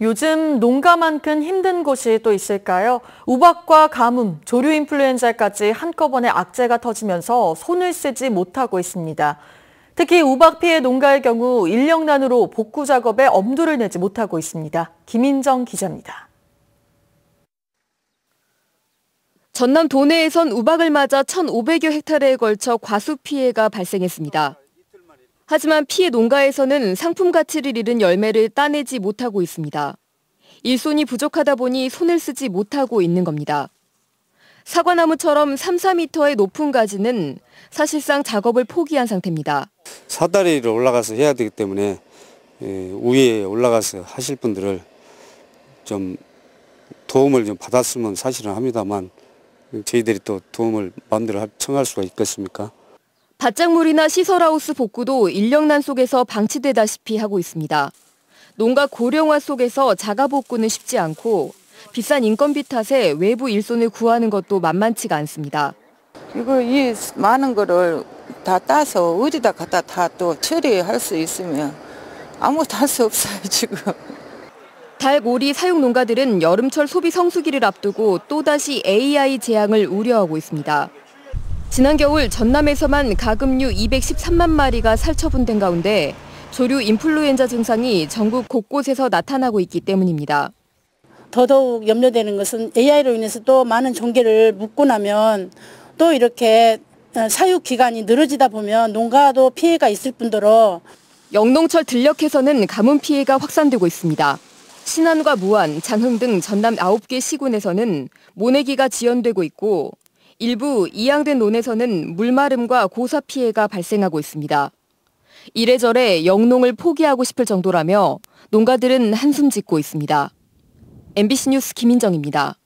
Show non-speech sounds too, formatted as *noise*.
요즘 농가만큼 힘든 곳이 또 있을까요? 우박과 가뭄, 조류 인플루엔자까지 한꺼번에 악재가 터지면서 손을 쓰지 못하고 있습니다. 특히 우박 피해 농가의 경우 인력난으로 복구 작업에 엄두를 내지 못하고 있습니다. 김인정 기자입니다. 전남 도내에선 우박을 맞아 1,500여 헥타르에 걸쳐 과수 피해가 발생했습니다. 하지만 피해 농가에서는 상품 가치를 잃은 열매를 따내지 못하고 있습니다. 일손이 부족하다 보니 손을 쓰지 못하고 있는 겁니다. 사과나무처럼 3, 4m의 높은 가지는 사실상 작업을 포기한 상태입니다. 사다리를 올라가서 해야 되기 때문에 예, 위에 올라가서 하실 분들을 좀 도움을 좀 받았으면 사실은 합니다만 저희들이 또 도움을 마음대로 청할 수가 있겠습니까? 밭작물이나 시설하우스 복구도 인력난 속에서 방치되다시피 하고 있습니다. 농가 고령화 속에서 자가 복구는 쉽지 않고 비싼 인건비 탓에 외부 일손을 구하는 것도 만만치가 않습니다. 이거 이 많은 거를 다 따서 어디다 갖다 다 또 처리할 수 있으면 아무것도 할 수 없어요 *laughs* 지금. 닭, 오리 사육 농가들은 여름철 소비 성수기를 앞두고 또다시 AI 재앙을 우려하고 있습니다. 지난 겨울 전남에서만 가금류 213만 마리가 살처분된 가운데 조류 인플루엔자 증상이 전국 곳곳에서 나타나고 있기 때문입니다. 더더욱 염려되는 것은 AI로 인해서 또 많은 종계를 묻고 나면 또 이렇게 어, 사육 기간이 늘어지다 보면 농가도 피해가 있을 뿐더러 영농철 들녘에서는 가뭄 피해가 확산되고 있습니다. 신안과 무안, 장흥 등 전남 9개 시군에서는 모내기가 지연되고 있고 일부 이양된 논에서는 물마름과 고사 피해가 발생하고 있습니다. 이래저래 영농을 포기하고 싶을 정도라며 농가들은 한숨 짓고 있습니다. MBC 뉴스 김인정입니다.